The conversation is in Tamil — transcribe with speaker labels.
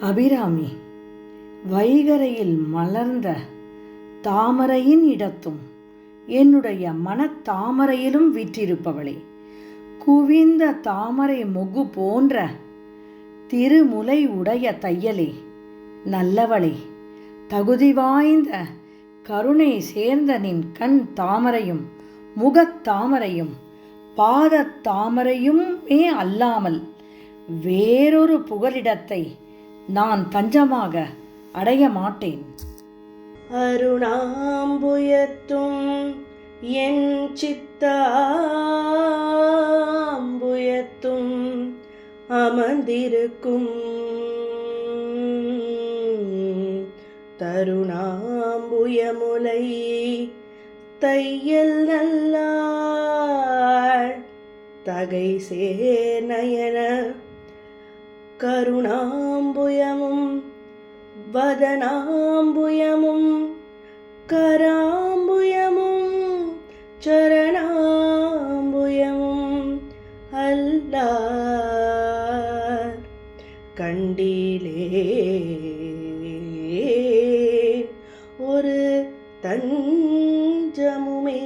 Speaker 1: அபிராமி வைகரையில் மலர்ந்த தாமரையின் இடத்தும் என்னுடைய மனத்தாமரையிலும் விற்றிருப்பவளே. குவிந்த தாமரை மொகு போன்ற திருமுலை உடைய தையலே நல்லவளே தகுதி வாய்ந்த கருணை சேர்ந்த நின் கண் தாமரையும் முகத்தாமரையும் பாதத்தாமரையுமே அல்லாமல் வேறொரு புகலிடத்தை நான் தஞ்சமாக அடைய மாட்டேன்.
Speaker 2: அருணாம்புயத்தும் என் சித்தாம்புயத்தும் அமர்ந்திருக்கும். தருணாம்புயமுலை தையல் நல்லாள் தகை சேநயன கருணாம்புயமும் வதனாம்புயமும் கராம்புயமும் சரணாம்புயமும் அல்லார் கண்டிலே. ஒரு தஞ்சமுமே.